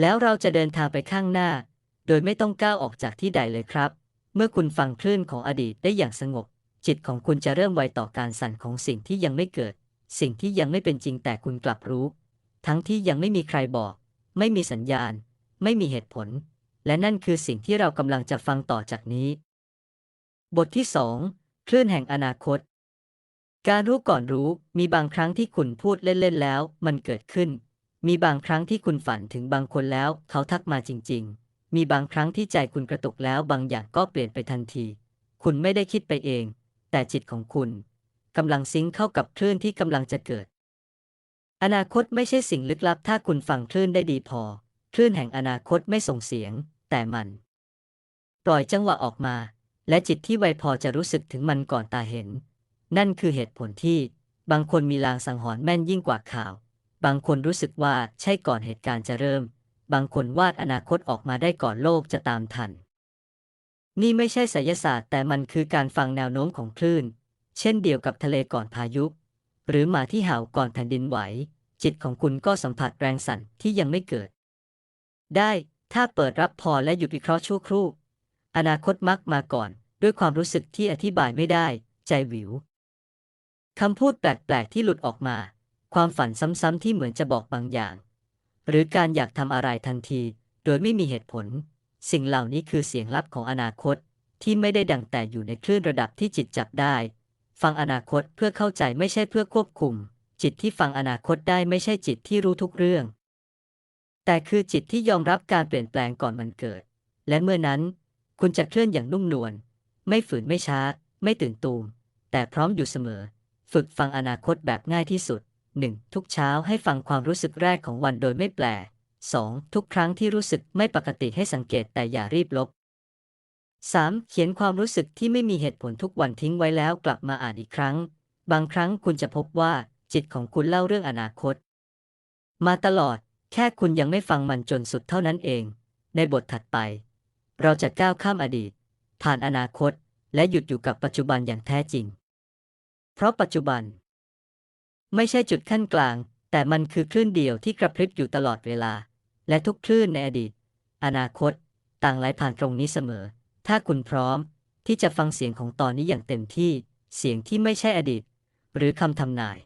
แล้วเราจะเดินทางไปข้างหน้า โดยไม่ต้องก้าวออกจากที่ใดเลยครับ เมื่อคุณฟังคลื่นของอดีตได้อย่างสงบ จิตของคุณจะเริ่มไวต่อการสั่นของสิ่งที่ยังไม่เกิด สิ่งที่ยังไม่เป็นจริงแต่คุณกลับรู้ ทั้งที่ยังไม่มีใครบอก ไม่มีสัญญาณ ไม่มีเหตุผล และนั่นคือสิ่งที่เรากำลังจะฟังต่อจากนี้ บทที่สองคลื่นแห่งอนาคต การรู้ก่อนรู้มีบางครั้งที่คุณพูดเล่นๆแล้ว มันเกิดขึ้น มีบางครั้งที่คุณฝันถึงบางคนแล้ว เขาทักมาจริง ๆ มีบางครั้งที่ใจคุณกระตุกแล้วบางอย่างก็เปลี่ยนไปทันที คุณไม่ได้คิดไปเอง แต่จิตของคุณกำลังซิงเข้ากับคลื่นที่กำลังจะเกิด อนาคตไม่ใช่สิ่งลึกลับ ถ้าคุณฟังคลื่นได้ดีพอ คลื่นแห่งอนาคตไม่ส่งเสียง แต่มัน ปล่อยจังหวะออกมา และจิตที่ไวพอจะรู้สึกถึงมันก่อนตาเห็น นั่นคือเหตุผลที่ บางคนมีลางสังหรณ์แม่นยิ่งกว่าข่าว บางคนรู้สึกว่าใช่ก่อนเหตุการณ์จะเริ่ม บางคนวาดอนาคตออกมาได้ก่อนโลกจะตามทัน นี่ไม่ใช่ไสยศาสตร์ แต่มันคือการฟังแนวโน้มของคลื่น เช่นเดียวกับทะเลก่อนพายุ หรือหมาที่เห่าก่อนแผ่นดินไหว จิตของคุณก็สัมผัสแรงสั่นที่ยังไม่เกิด ได้ถ้าเปิดรับพอและหยุดวิเคราะห์ชั่วครู่ อนาคตมักมาก่อน ด้วยความรู้สึกที่อธิบายไม่ได้ ใจหวิวคำพูดแปลก ๆ ที่หลุดออกมา ความฝันซ้ำๆที่เหมือนจะบอกบางอย่าง หรือการอยากทำอะไรทันที โดยไม่มีเหตุผล สิ่งเหล่านี้คือเสียงลับของอนาคตที่ไม่ได้ดังแต่อยู่ในคลื่นระดับที่จิตจับได้ ฟังอนาคตเพื่อเข้าใจไม่ใช่เพื่อควบคุม จิตที่ฟังอนาคตได้ไม่ใช่จิตที่รู้ทุกเรื่อง แต่คือจิตที่ยอมรับการเปลี่ยนแปลงก่อนมันเกิด และเมื่อนั้น คุณจะเคลื่อนอย่างนุ่มนวลไม่ฝืนไม่ช้า ไม่ตื่นตูมแต่พร้อมอยู่เสมอ ฝึกฟังอนาคตแบบง่ายที่สุด 1. ทุกเช้าให้ฟังความรู้สึกแรกของวันโดยไม่แปล 2. ทุกครั้งที่รู้สึกไม่ปกติให้สังเกตแต่อย่ารีบลบ 3. เขียนความรู้สึกที่ไม่มีเหตุผลทุกวันทิ้งไว้แล้วกลับมาอ่านอีกครั้ง บางครั้งคุณจะพบว่าจิตของคุณเล่าเรื่องอนาคต มาตลอด แค่คุณยังไม่ฟังมันจนสุดเท่านั้นเอง ในบทถัดไป เราจะก้าวข้ามอดีต ผ่านอนาคต และหยุดอยู่กับปัจจุบันอย่างแท้จริง เพราะปัจจุบัน ไม่ใช่จุดขั้นกลาง แต่มันคือคลื่นเดียวที่กระพริบอยู่ตลอดเวลา และทุกคลื่นในอดีต อนาคต ต่างไหลผ่านตรงนี้เสมอ ถ้าคุณพร้อมที่จะฟังเสียงของตอนนี้อย่างเต็มที่ เสียงที่ไม่ใช่อดีต หรือคำทำนาย